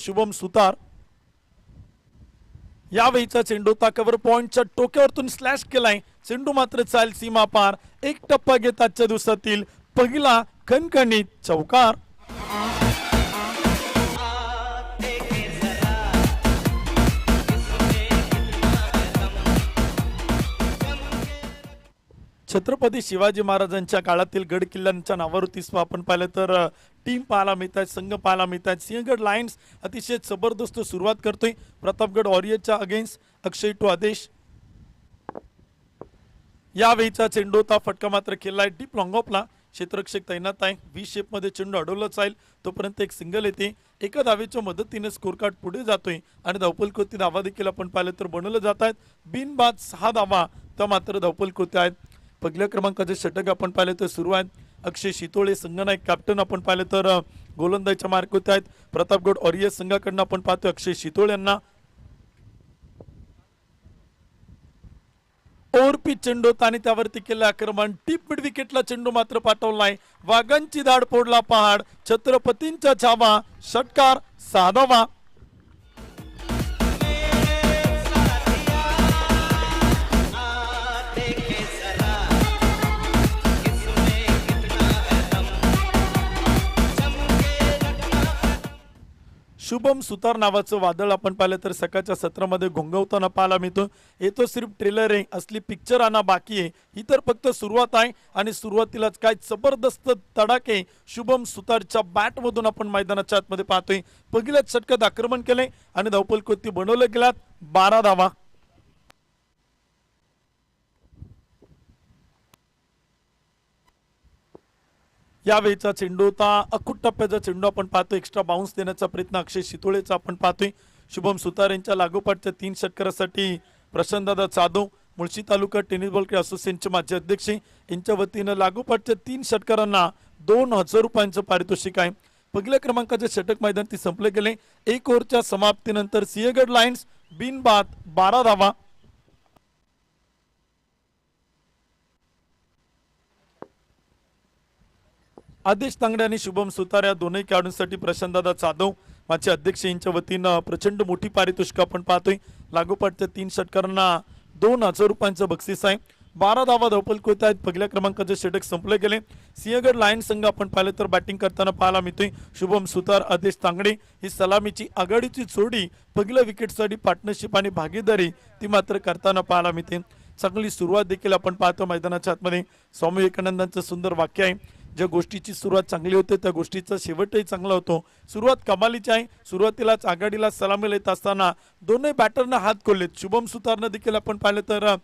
शुभम सुतार. यावेळीचा चेंडू ताकावर पॉईंटच्या टोक्यावरतून स्लॅश केलाय. चेंडू मात्र चाल सीमा पार. एक टप्पा घेत आजच्या दिवसातील पहिला खणखणीत चौकार. छत्रपती शिवाजी महाराजांच्या काळातील गड किल्ल्यांच्या नावावरती आपण पाहिलं तर टीम पाहायला मिळत आहेत संघ पाहायला मिळत आहेत सिंहगड लायन्स अतिशय जबरदस्त सुरुवात करतोय. प्रतापगड वॉरियरच्या अगेन्स्ट अक्षय टू आदेश. यावेळीचा चेंडू होता फटका मात्र केलाय डीप लॉंगॉपला क्षेत्ररक्षक तैनात आहे. व्ही शेपमध्ये चेंडू अडवलं जाईल तोपर्यंत एक सिंगल येते. एका धावेच्या मदतीने स्कोर कार्ड पुढे जातोय. आणि धावपलकृती धावा देखील आपण पाहिलं तर बनवलं जात आहेत बिनबाद सहा धावा त्या मात्र धावपल आहेत. पहिल्या क्रमांकाचे षटक आपण पाहिले तर सुरू आहेत. अक्षय शितोळे संघनायक कॅप्टन आपण पाहिलं तर गोलंदाजच्या मार्क होते आहेत. प्रतापगड ऑरियस संघाकडनं आपण पाहतो अक्षय शितोळे यांना. ओव्हरपीच चेंडू त्याने आणि त्यावरती केलं आक्रमण. टीप मिड विकेटला चेंडू मात्र पाठवलाय वाघांची धाड फोडला पहाड. छत्रपतींचा छावा. षटकार साधावा. शुभम सुतार नावाचं वादळ आपण पाहिलं तर सकाळच्या सत्रामध्ये घोंगवताना पाहायला मिळतो येतो सिर्फ ट्रेलर आहे असली पिक्चर आणा बाकी आहे. ही तर फक्त सुरुवात आहे आणि सुरुवातीलाच काय जबरदस्त तडाखे शुभम सुतारच्या बॅटमधून आपण मैदानाच्या आतमध्ये पाहतोय. पहिल्याच षटकात आक्रमण केले आणि धावपलकोती बनवलं गेलात? बारा धावा. यावेळीचा चेंडू होता. अखूट टप्प्याचा चेंडू आपण पाहतो एक्स्ट्रा बाउन्स देण्याचा प्रयत्न अक्षय शितोळेचा आपण पाहतोय. शुभम सुतार यांच्या लागोपाठच्या तीन षटकारासाठी प्रशांतदादा जाधव मुळशी तालुका टेनिस बॉल क्रीडा असोसिएशनचे माजी अध्यक्ष यांच्या वतीनं लागोपाठच्या तीन षटकारांना दोन हजार रुपयांचं पारितोषिक आहे. पहिल्या क्रमांकाचे षटक मैदान ती संपले गेले. एक ओव्हरच्या समाप्तीनंतर सिंहगड लायन्स बिनबाद बारा धावा. आदेश तांगडे आणि शुभम सुतार या दोनही खेळाडूंसाठी प्रशांतदादा जाधव माझे अध्यक्ष यांच्या वतीनं प्रचंड मोठी पारितोषिक आपण पाहतोय. लागोपाठच्या तीन षटकारांना दोन हजार रुपयांचं बक्षीस आहे. बारा धावा धावपल होत आहेत. पहिल्या क्रमांकाचे षटक संपले गेले. सिंहगड लायन संघ आपण पाहिलं तर बॅटिंग करताना पाहायला मिळतोय. शुभम सुतार आदेश तांगडे ही सलामीची आघाडीची जोडी पहिल्या विकेटसाठी पार्टनरशिप आणि भागीदारी ती मात्र करताना पाहायला मिळते. चांगली सुरुवात देखील आपण पाहतो मैदानाच्या आतमध्ये. स्वामी विवेकानंदांचं सुंदर वाक्य आहे. ज्या गोष्टीची सुरुवात चांगली होते त्या गोष्टीचा शेवटही चांगला होतो. सुरुवात कमालीची आहे. सुरुवातीलाच आघाडीला सलामी येत असताना दोन्ही बॅटरनं हात खोललेत. शुभम सुतारनं देखील आपण पाहिलं तर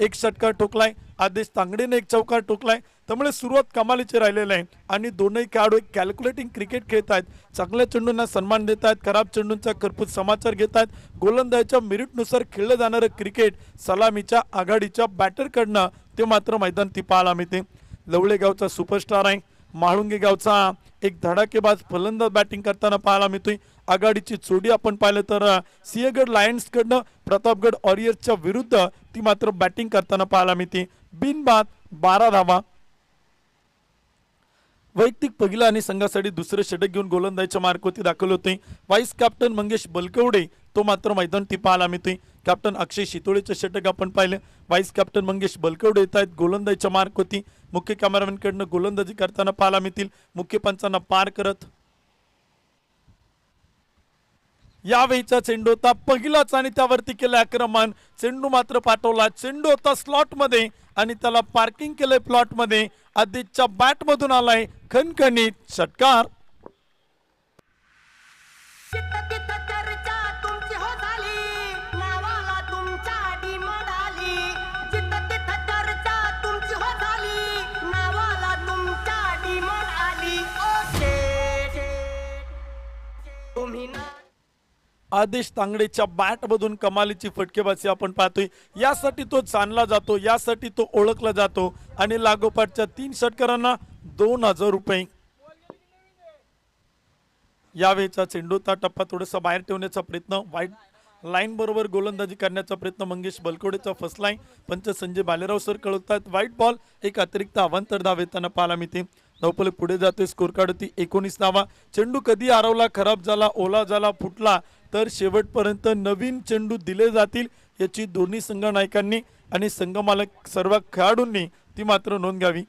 एक षटकार ठोकलाय आदेश तांगडेने एक चौकार ठोकलाय. त्यामुळे सुरुवात कमालीची राहिलेलं आहे. आणि दोनही खेळाडू एक कॅल्क्युलेटिंग क्रिकेट खेळत आहेत. चांगल्या चेंडूंना सन्मान देत आहेत. खराब चेंडूंचा करपूत समाचार घेत आहेत. गोलंदाजाच्या मेरिटनुसार खेळलं जाणारं क्रिकेट सलामीच्या आघाडीच्या बॅटरकडनं ते मात्र मैदान ती पाहायला मिळते. लवळेगावचा सुपरस्टार आहे. म्हाळुंगे गावचा एक धडाकेबाज फलंदाज बॅटिंग करताना पाहायला मिळतोय. आघाडीची चोडी आपण पाहिलं तर सिंहगड लायन्सकडनं प्रतापगड वॉरियर्सच्या विरुद्ध ती मात्र बॅटिंग करताना पाहायला मिळते. बिनबाद बारा धावा वैयक्तिक पहिला आणि संघासाठी दुसरे षटक घेऊन गोलंदाजीच्या मार्कवरती दाखल होते व्हाईस कॅप्टन मंगेश बलकवडे तो मात्र मैदान ती पाहायला मिळते कॅप्टन अक्षय शितोळेचं षटक आपण पाहिलं. व्हाईस कॅप्टन मंगेश बलकवडे येत आहेत गोलंदाजीच्या मार्क होती मुख्य कॅमेरामॅनकडनं गोलंदाजी करताना पाहायला मिळतील. मुख्य पंचांना पार करत यावेळीचा चेंडू होता पहिलाच आणि त्यावरती केलं आक्रमण. चेंडू मात्र पाठवला. चेंडू होता स्लॉटमध्ये आणि त्याला पार्किंग केलंय प्लॉटमध्ये मध्ये. बॅटमधून आलाय खणखणीत षटकार. आदेश तांगडेच्या बॅटमधून कमालीची फटकेबाजी आपण पाहतोय. यासाठी तो जाणला जातो यासाठी तो ओळखला जातो आणि लागोपाठच्या तीन षटकारांना दोन हजार रुपये. यावेळेचा चेंडूचा टप्पा थोडासा बाहेर ठेवण्याचा प्रयत्न वाईट लाईन बरोबर गोलंदाजी करण्याचा प्रयत्न मंगेश बलकोडेचा फसलाय पंच संजय बालेराव सर कळवतात वाईट बॉल एक अतिरिक्त अवांतर धाव येताना पाहायला मिळते. धावपले पुढे जाते. स्कोर काढती एकोणीस धावा. चेंडू कधी आरवला खराब झाला ओला झाला फुटला तर शेवटपर्यंत नवीन चेंडू दिले जातील याची दोन्ही संघ नायकांनी आणि संघ मालक सर्व खेळाडूंनी ती मात्र नोंद घ्यावी.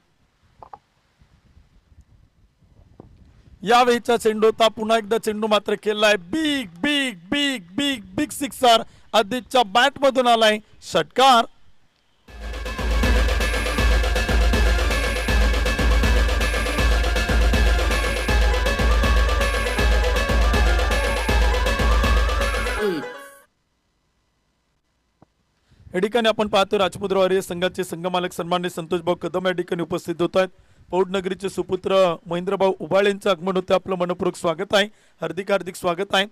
यावेळीचा चेंडू होता. पुन्हा एकदा चेंडू मात्र केलाय big big big big big sixer आदितच्या bat मधून आलाय. षटकार या ठिकाणी आपण पाहतो राजपुत्र वारिय संघाचे संघमालक सन्मान्य संतोषभाऊ कदम या ठिकाणी उपस्थित होत आहेत. पौडनगरीचे सुपुत्र महेंद्रभाऊ उबाळ यांचं आगमन होते. आपलं मनपूर्वक स्वागत आहे. हार्दिक हार्दिक स्वागत आहे.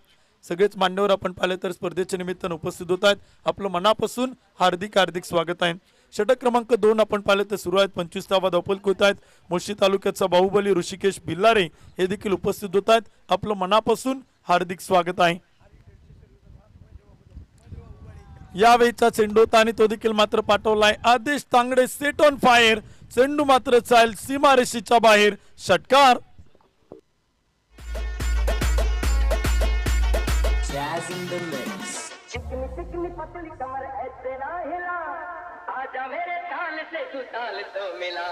सगळेच मान्यवर आपण पाहिले तर स्पर्धेच्या निमित्तानं उपस्थित होत आहेत. आपलं मनापासून हार्दिक हार्दिक स्वागत आहे. षटक क्रमांक दोन आपण पाहिले तर सुरू आहेत. पंचवीस धावा धावपल होत आहेत. मुळशी तालुक्याचा बाहुबली ऋषिकेश भिल्लारे हे देखील उपस्थित होत आहेत. आपलं मनापासून हार्दिक स्वागत आहे. यावेळीचा चेंडू आणि तो देखील मात्र पाठवलाय आदेश तांगडे सेट ऑन फायर चेंडू मात्र चाल सीमारेषेच्या बाहेर. षटकार. आजा मेरे ताल से तू ताल तो मिला.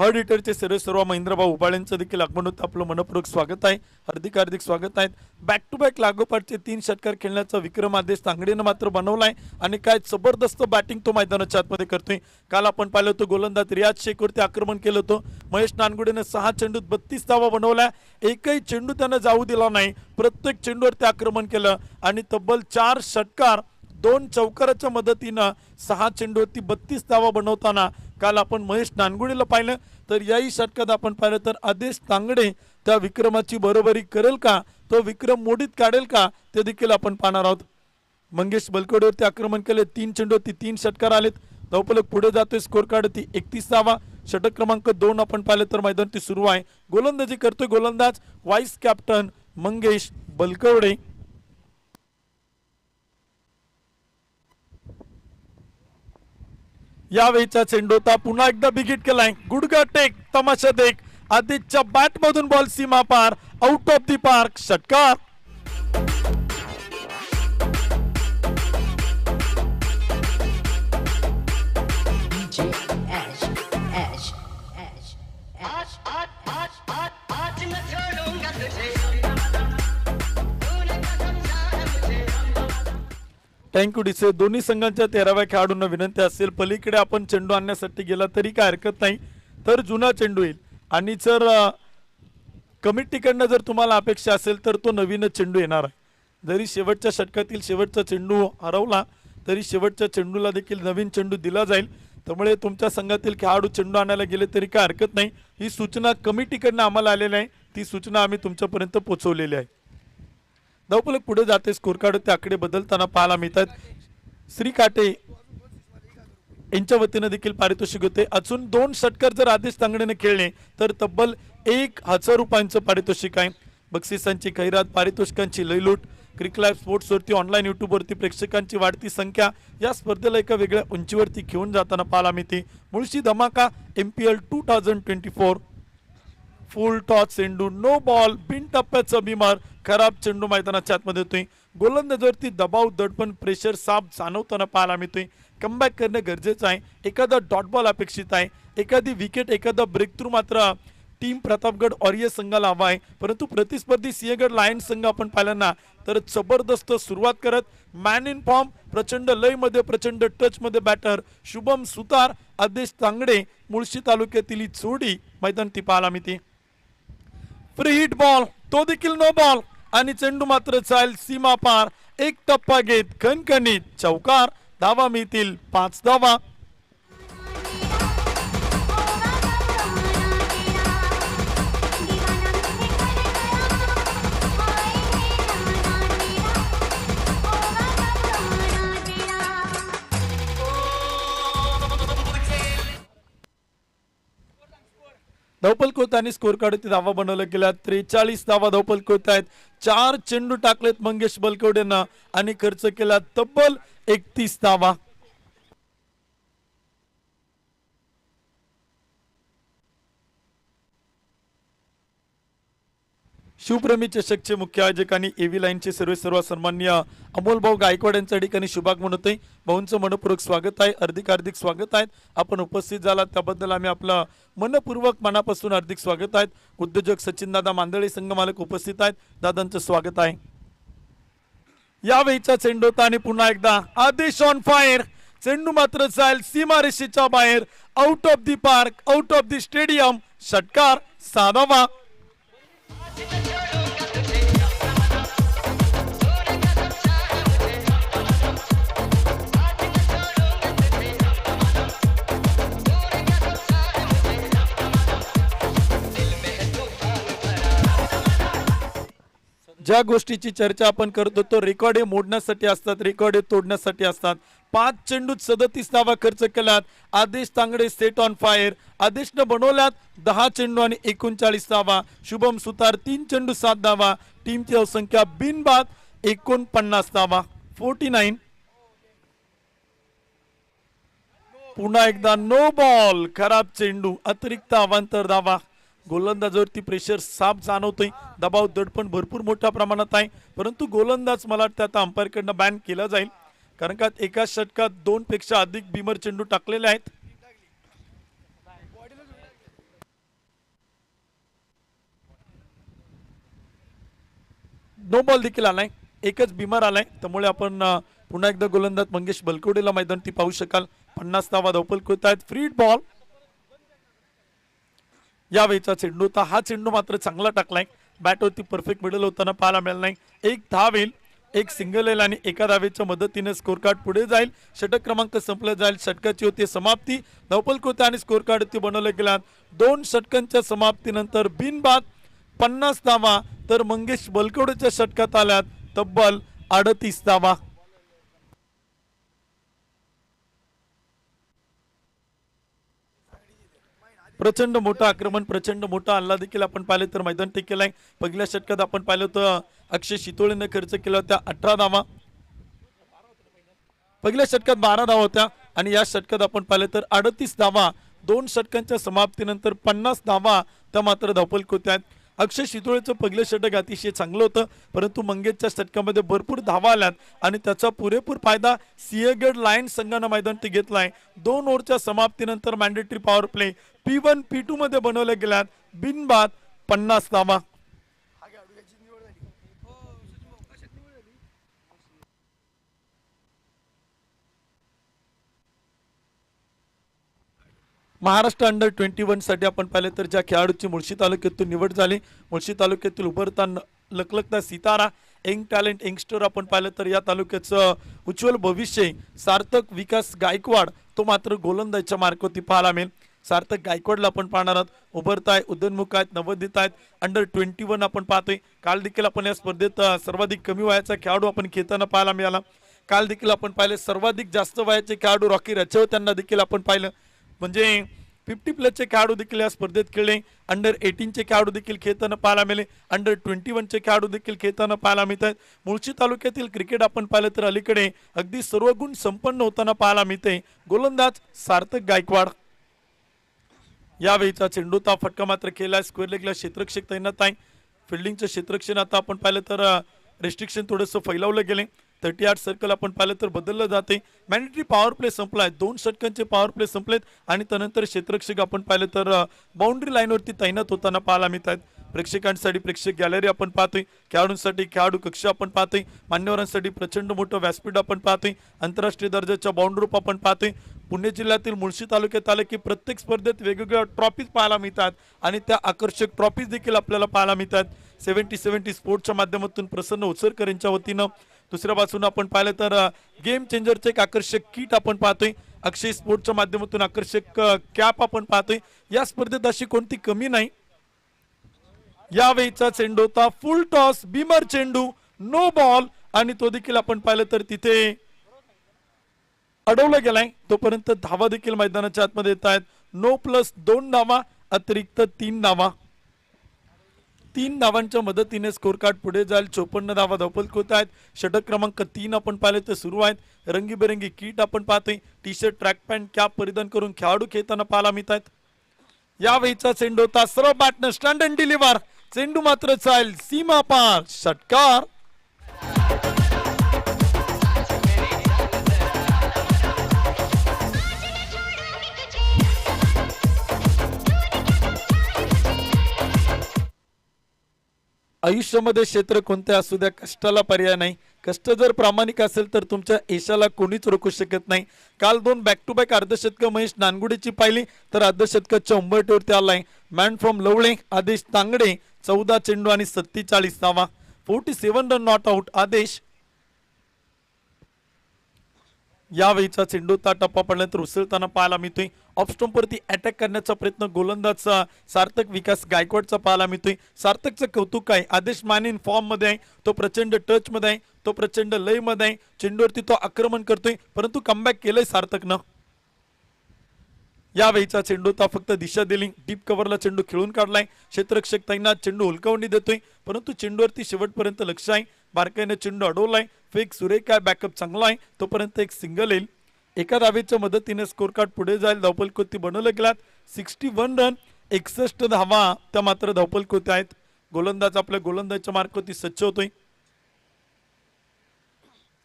हर्ड हिटरचे सर्व सर्व महेंद्रभाऊ उबाळ्यांचं देखील आगमन होतं. आपलं मनपूर्वक स्वागत आहे. हार्दिक हार्दिक स्वागत आहेत बॅक टू बॅक लागोपाठचे तीन षटकार खेळण्याचा विक्रम आदेश तांगडीनं मात्र बनवलाय आणि काय जबरदस्त बॅटिंग तो मैदानाच्या आतमध्ये करतोय. काल आपण पाहिलं होतं गोलंदाज रियाज शेखवरती आक्रमण केलं होतं. महेश नानगुडेनं सहा चेंडूत बत्तीस धावा बनवल्या एकही चेंडू त्यानं जाऊ दिला नाही. प्रत्येक चेंडूवरती आक्रमण केलं. आणि तब्बल चार षटकार दोन चौकाराच्या मदतीनं सहा चेंडूवरती बत्तीस धावा बनवताना काल आपण महेश नानगुडीला पाहिलं. तर याही षटकात आपण पाहिलं तर आदेश तांगडे त्या विक्रमाची बरोबरी करेल का? तो विक्रम मोडीत काढेल का? ते देखील आपण पाहणार आहोत. मंगेश बलकवडेवरती आक्रमण केले. तीन चेंडूवरती तीन षटकार आलेत. धावपलक पुढे जातोय स्कोर काढती एकतीस धावा. षटक क्रमांक दोन आपण पाहिलं तर मैदान ती सुरू आहे. गोलंदाजी करतोय गोलंदाज. Vice captain Mangesh Balkawade. यावेळीचा चेंडू होता पुन्हा एकदा बिगिट केलाय. गुडगा टेक तमाशा देख. आदितच्या बॅट मधून बॉल सीमा पार. आउट ऑफ दी पार्क षटकार. Yeah. थँक्यू डिसे दोन्ही संघांच्या तेराव्या खेळाडूंना विनंती असेल. पलीकडे आपण चेंडू आणण्यासाठी गेला तरी काय हरकत नाही. तर जुना चेंडू येईल. आणि जर कमिटीकडनं जर तुम्हाला अपेक्षा असेल तर तो नवीनच चेंडू येणार आहे. जरी शेवटच्या षटकातील शेवटचा चेंडू हरवला तरी शेवटच्या चेंडूला देखील नवीन चेंडू दिला जाईल. त्यामुळे तुमच्या संघातील खेळाडू चेंडू आणायला गेले तरी काय हरकत नाही. ही सूचना कमिटीकडनं आम्हाला आलेली आहे. ती सूचना आम्ही तुमच्यापर्यंत पोचवलेली आहे. धावपलक पुढे जाते. स्कोर कार्ड ते आकडे बदलताना पाहायला मिळतात. श्री काटे यांच्या वतीनं देखील पारितोषिक होते. अजून दोन षटकार जर आदेश तांगडेने खेळले तर तब्बल एक हजार रुपयांचं पारितोषिक आहे. बक्षिसांची खैरात पारितोषिकांची लयलूट क्रिकलाईव्ह स्पोर्ट्सवरती ऑनलाईन यूट्यूबवरती प्रेक्षकांची वाढती संख्या या स्पर्धेला एका वेगळ्या उंचीवरती घेऊन जाताना पाहायला मिळते. मुळशी धमाका M P L two thousand twenty four full toss चेंडू नो बॉल बिन टप्प्याचा बिमार खराब चेंडू मैदानाच्या आतमध्ये येतोय गोलंदाजवरती दबाव दडपण प्रेशर साफ जाणवताना पाहायला मिळतोय. कमबॅक करणं गरजेचं आहे. एखादा डॉट बॉल अपेक्षित आहे. एखादी विकेट एखादा ब्रेक थ्रू मात्र टीम प्रतापगड ऑरियस संघाला हवा आहे. परंतु प्रतिस्पर्धी सिंहगड लायन्स संघ आपण पाहिला ना तर जबरदस्त सुरुवात करत मॅन इन फॉर्म प्रचंड लयमध्ये प्रचंड टचमध्ये बॅटर शुभम सुतार आदेश तांगडे मुळशी तालुक्यातील ही जोडी मैदान ती पाहायला मिळते. प्री हिट बॉल तो देखील नो बॉल आणि चेंडू मात्र चाल सीमा पार. एक टप्पा घेत खणखणीत चौकार. धावा मिळतील पाच धावा. आणि स्कोर कार्ड धावा बनवल्या गेल्या त्रेचाळीस धावा धावपल कोत आहेत. चार चेंडू टाकलेत मंगेश बलकवडेनं आणि खर्च केला तब्बल एकतीस धावा. शिवप्रेमी चषकचे मुख्य आयोजक आणि एव्ही लाईनचे सर्व सर्व सन्मान्य अमोल भाऊ गायकवाड यांच्या ठिकाणी शुभागमन होते भाऊंचं मनपूर्वक स्वागत आहे. हार्दिक हार्दिक स्वागत आहेत आपण उपस्थित झालात. त्याबद्दल आम्ही आपलं मनपूर्वक मनापासून हार्दिक स्वागत आहेत उद्योजक सचिन दादा मांदळे संघ मालक उपस्थित आहेत. दादांचं स्वागत आहे. यावेळीचा चेंडू होता आणि पुन्हा एकदा आदेश ऑन फायर चेंडू मात्र जाईल सीमारेषेच्या बाहेर. Out of the park out of the stadium षटकार साधावा. ज्या गोष्टीची चर्चा आपण करतो तो रेकॉर्ड हे मोडण्यासाठी असतात रेकॉर्ड हे तोडण्यासाठी असतात. पाच चेंडूत सदतीस धावा खर्च केल्यात Adesh Tangde set on fire आदेशनं बनवल्यात दहा चेंडू आणि एकोणचाळीस धावा. शुभम सुतार तीन चेंडू सात धावा. टीमची अवसंख्या बिनबाद एकोणपन्नास धावा. Forty nine. पुन्हा एकदा नो बॉल खराब चेंडू अतिरिक्त अवांतर धावा. गोलंदाजावरती प्रेशर साफ जाणवतोय. दबाव दडपण भरपूर मोठ्या प्रमाणात आहे. परंतु गोलंदाज मला वाटतं आता अंपायरकडनं बॅन केला जाईल. कारण का एका षटकात दोन पेक्षा अधिक बीमर चेंडू टाकलेले आहेत. नो बॉल देखील आलाय. एकच बीमार आलाय. त्यामुळे आपण पुन्हा एकदा गोलंदाज मंगेश बलकोडेला मैदान ती पाहू शकाल. पन्नास धावा धावपल करत आहेत फ्री बॉल यावेळीचा चेंडू होता. हा चेंडू मात्र चांगला टाकलाय. बॅटवरती परफेक्ट मिडल होताना पाहायला मिळाला नाही. एक धाव येईल एक सिंगल येईल आणि एका धावेच्या मदतीने स्कोर कार्ड पुढे जाईल. षटक क्रमांक संपलं जाईल. षटकाची होती समाप्ती. धावपल कृत्या आणि स्कोर कार्ड ती बनवल्या गेल्यात दोन षटकांच्या समाप्तीनंतर बिनबाद पन्नास धावा. तर मंगेश बलकवडेच्या षटकात आल्यात तब्बल अडतीस धावा. प्रचंड मोठं आक्रमण प्रचंड मोठा हल्ला देखील आपण पाहिले तर मैदान टिकेल आहे पहिल्या षटकात आपण पाहिलं होतं अक्षय शितोळेनं खर्च केला होता अठरा धावा. पहिल्या षटकात बारा धावा होत्या आणि या षटकात आपण पाहिलं तर अडतीस धावा. दोन षटकांच्या समाप्तीनंतर पन्नास धावा त्या मात्र धावपलक होत्या. अक्षय शितोळेचं पहिलं षटक अतिशय चांगलं होतं परंतु मंगेशच्या षटकामध्ये भरपूर धावा आल्यात आणि त्याचा पुरेपूर फायदा सिंहगड लायन्स संघानं मैदान ते घेतलाय. दोन ओव्हरच्या समाप्तीनंतर mandatory power play P one P two मध्ये गेल्यात. बिनबाद पन्नास धावा. महाराष्ट्र अंडर ट्वेंटी वनसाठी आपण पाहिलं तर ज्या खेळाडूची मुळशी तालुक्यातून निवड झाली मुळशी तालुक्यातील उभरता न- सितारा यंग टॅलेंट यंगस्टर आपण पाहिलं तर या तालुक्याचं उज्ज्वल भविष्य सार्थक विकास गायकवाड तो मात्र गोलंदाजच्या मार्कवरती पाहायला मिळेल. सार्थक गायकवाडला आपण पाहणार आहोत. उभरताय उदयनमुख आहेत नवोदित आहेत. अंडर ट्वेंटी वन आपण पाहतोय. काल देखील आपण या स्पर्धेत सर्वाधिक कमी वयाचा खेळाडू आपण खेळताना पाहायला मिळाला. काल देखील आपण पाहिले सर्वाधिक जास्त वयाचे खेळाडू रॉकी रचव त्यांना देखील आपण पाहिलं. म्हणजे फिफ्टी प्लसचे खेळाडू देखील या स्पर्धेत खेळले. अंडर एटीनचे खेळाडू देखील खेळताना पाहायला मिळाले. अंडर ट्वेंटी वनचे खेळाडू देखील खेळताना पाहायला मिळतात. मुळशी तालुक्यातील क्रिकेट आपण पाहिलं तर अलीकडे अगदी सर्व गुण संपन्न होताना पाहायला मिळते. गोलंदाज सार्थक गायकवाड. यावेळीचा चेंडूचा फटका मात्र केला. स्क्वेअर लेगला क्षेत्रक्षक तैनात आहे. फिल्डिंगचं क्षेत्रक्षण आता आपण पाहिलं तर रेस्ट्रिक्शन थोडंसं फैलावलं गेले थर्टी आठ सर्कल आपण पाहिलं तर बदललं जाते. मॅन्डेटरी पॉवर प्ले आहे दोन षटकांचे पॉवर प्ले संपलेत आणि त्यानंतर क्षेत्रक्षक आपण पाहिलं तर बाउंड्री लाईनवरती तैनात होताना पाहायला मिळत आहेत प्रेक्षकांसाठी प्रेक्षक गॅलरी आपण पाहतोय. खेळाडूंसाठी खेळाडू कक्ष आपण पाहतोय. मान्यवरांसाठी प्रचंड मोठं व्यासपीठ आपण पाहतोय. आंतरराष्ट्रीय दर्जाच्या बाउंड्रूप आपण पाहतोय. पुणे जिल्ह्यातील मुळशी तालुक्यात आले की प्रत्येक स्पर्धेत वेगवेगळ्या ट्रॉफीज पाहायला मिळतात आणि त्या आकर्षक ट्रॉफीज देखील आपल्याला पाहायला मिळतात. सेव्हन्टी सेव्हन्टी स्पोर्टच्या माध्यमातून प्रसन्न ओसरकर यांच्या वतीनं दुसऱ्या बाजून आपण पाहिलं तर गेम चेंजरचे एक आकर्षक किट आपण पाहतोय. अक्षय स्पोर्टच्या माध्यमातून आकर्षक कॅप आपण पाहतोय. या स्पर्धेत अशी कोणती कमी नाही. यावेळीचा चेंडू होता फुल टॉस बिमर चेंडू नो बॉल आणि तो देखील आपण पाहिलं तर तिथे अडवला गेलाय. तोपर्यंत धावा देखील मैदानाच्या आतमध्ये येत आहेत. नो प्लस दोन धावा अतिरिक्त तीन धावा तीन धावांच्या मदतीने स्कोर कार्ड पुढे जाईल. चोपन्न धावा धावपल होत आहेत. षटक क्रमांक तीन आपण पाहिले तर सुरू आहेत. रंगीबेरंगी किट आपण पाहतोय. T shirt track pant cap परिधान करून खेळाडू खेळताना पाहायला मिळत आहेत यावेळीचा चेंडू होता सर्व बॅटनं स्टँड अँड डिलिव्हर चेंडू मात्र चाल सीमा पार षटकार. आयुष्यामध्ये क्षेत्र कोणते असू द्या कष्टाला पर्याय नाही. कष्ट जर प्रामाणिक असेल तर तुमच्या यशाला कोणीच रोखू शकत नाही. काल दोन बॅक टू बॅक अर्धशतक महेश नानगुडेची पाहिली तर अर्धशतकाच्या उंबरठीवरती आलाय मॅन फ्रॉम लवळे आदेश तांगडे चौदा चेंडू आणि सत्तेचाळीस धावा forty seven run not out Adesh यावेळीचा चेंडूचा टप्पा पडल्यानंतर उसळताना पाहायला मिळतोय. ऑफस्टॉम्पवरती अटॅक करण्याचा प्रयत्न गोलंदाजचा सार्थक विकास गायकवाडचा पाहायला मिळतोय. सार्थकचं कौतुक आहे आदेश मानेन फॉर्ममध्ये आहे. तो प्रचंड टच मध्ये आहे. तो प्रचंड लयमध्ये आहे. चेंडूवरती तो आक्रमण करतोय. परंतु कमबॅक केलंय सार्थकनं. यावेळीचा चेंडूचा फक्त दिशा दिली डीप कव्हरला चेंडू खेळून काढलाय. क्षेत्ररक्षक तैनात चेंडू हुलकावणी देतोय. परंतु चेंडूवरती शेवटपर्यंत लक्ष आहे. बारकाईने चेंडू अडवलाय. फेक सुरेख आहे बॅकअप चांगला आहे. तोपर्यंत एक सिंगल येईल. एका धावेच्या मदतीने स्कोर कार्ड पुढे जाईल. धावपल बनवल्या बनवलं गेलात सिक्स्टी वन रन एकसष्ट धावा. त्या मात्र धावपल आहेत. गोलंदाज आपल्या गोलंदाजच्या मार्कवरती सज्ज होतोय.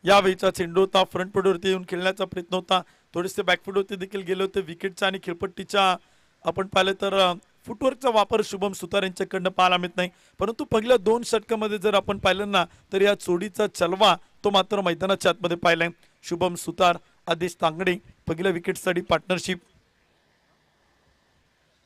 यावेळीचा चेंडू होता. फ्रंट फुटवरती येऊन खेळण्याचा प्रयत्न होता. थोडेसे बॅकफुटवरती देखील गेले होते. विकेटच्या आणि खेळपट्टीच्या आपण पाहिलं तर फुटवर्कचा वापर शुभम सुतार यांच्याकडनं पाहायला मिळत नाही. परंतु पहिल्या दोन षटकामध्ये जर आपण पाहिलं ना तर या चोडीचा चलवा तो मात्र मैदानाच्या आतमध्ये पाहिलाय. शुभम सुतार आदेश तांगडे पहिल्या विकेटसाठी पार्टनरशिप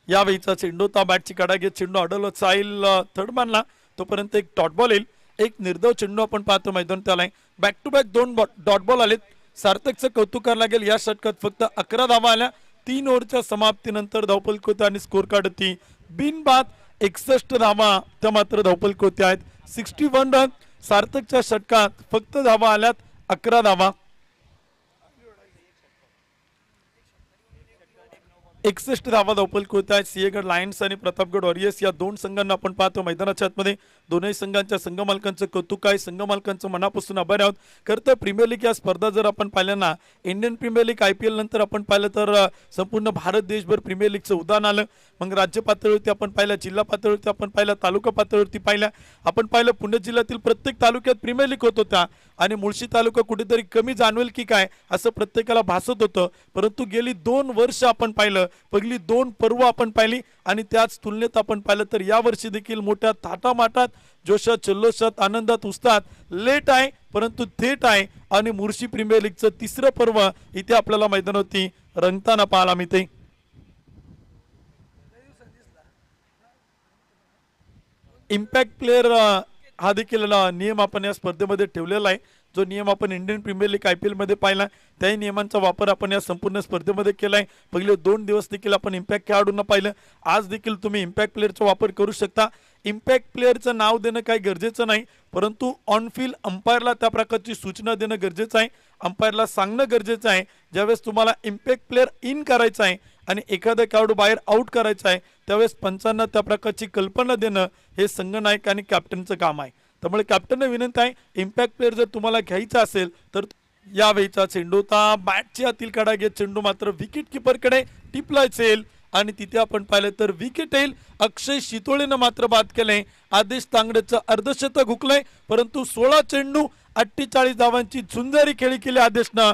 यावेळीचा चेंडू ता बॅटची काढा घेत चेंडू अडवलं चाईल थर्ड मानला तोपर्यंत एक डॉट बॉल येईल. एक निर्धाव चेंडू आपण पाहतो मैदान त्याला बॅक टू बॅक दोन डॉट बॉल आलेत. सार्थकचं कौतुक करायला लागेल. या षटकात फक्त अकरा धावा आल्या. तीन ओव्हरच्या समाप्तीनंतर धावपलकोत्या आणि स्कोर कार्ड होती बिनबाद एकसष्ट धावा त्या मात्र धावपलकोत्या आहेत. सिक्स्टी वन रन सार्थकच्या षटकात फक्त धावा आल्यात अकरा धावा. एकसष्ट धावा धावपल होत आहेत. सिंहगड लायन्स आणि प्रतापगड वॉरियर्स या दोन संघांना आपण पाहतो मैदानाच्या आतमध्ये. दोनही संघांच्या संघ मालकांचं कौतुक आहे. संघ मालकांचं मनापासून आभार आहोत. खरं तर प्रीमियर लीग या स्पर्धा जर आपण पाहिल्या ना Indian Premier League I P L नंतर आपण पाहिलं तर संपूर्ण भारत देशभर प्रीमियर लीगचं उदाहरण आलं. मग राज्य पातळीवरती आपण पाहिलं जिल्हा पातळीवरती आपण पाहिलं तालुका पातळीवरती पाहिल्या. आपण पाहिलं पुणे जिल्ह्यातील प्रत्येक तालुक्यात प्रीमियर लीग होत होत्या. आणि मुळशी तालुका कुठेतरी कमी जाणवेल की काय असं प्रत्येकाला भासत होतं. परंतु गेली दोन वर्ष आपण पाहिलं पहिली दोन पर्व आपण पाहिली आणि त्याच तुलनेत आपण पाहिलं तर या वर्षी देखील मोठ्या थाटामाटात जोशात जल्लोषात आनंदात उसतात लेट आहे परंतु थेट आहे. आणि मुर्शी प्रीमियर लीगचं तिसरं पर्व इथे आपल्याला मैदानावरती रंगताना पाहायला मिळते इम्पॅक्ट प्लेअर हा देखील नियम आपण या स्पर्धेमध्ये ठेवलेला आहे. जो नियम आपण Indian Premier League I P एलमध्ये पाहिला त्याही नियमांचा वापर आपण या संपूर्ण स्पर्धेमध्ये केला आहे पहिले दोन दिवस देखील आपण इम्पॅक्ट खेळाडूंना पाहिलं. आज देखील तुम्ही इम्पॅक्ट प्लेअरचा वापर करू शकता. इम्पॅक्ट प्लेअरचं नाव देणं काही गरजेचं नाही परंतु ऑनफील्ड अंपायरला त्या प्रकारची सूचना देणं गरजेचं आहे. अंपायरला सांगणं गरजेचं आहे. ज्यावेळेस तुम्हाला इम्पॅक्ट प्लेअर इन करायचं आहे आणि एखादा खेळाडू बाहेर आउट करायचा आहे त्यावेळेस पंचांना त्या प्रकारची कल्पना देणं हे संघनायक आणि कॅप्टनचं काम आहे. त्यामुळे कॅप्टनने विनंती आहे इम्पॅक्ट प्लेअर जर तुम्हाला घ्यायचा असेल तर यावेळीचा चेंडूचा बॅटची आतील काढा घेत चेंडू मात्र विकेट किपरकडे टिपला असेल. आणि तिथे आपण पाहिलं तर विकेट येईल. अक्षय शितोळेनं मात्र बाद केलंय. आदेश तांगडेचं अर्धशतक हुकलंय. परंतु सोळा चेंडू अठ्ठेचाळीस धावांची झुंजारी खेळी केली आदेशनं.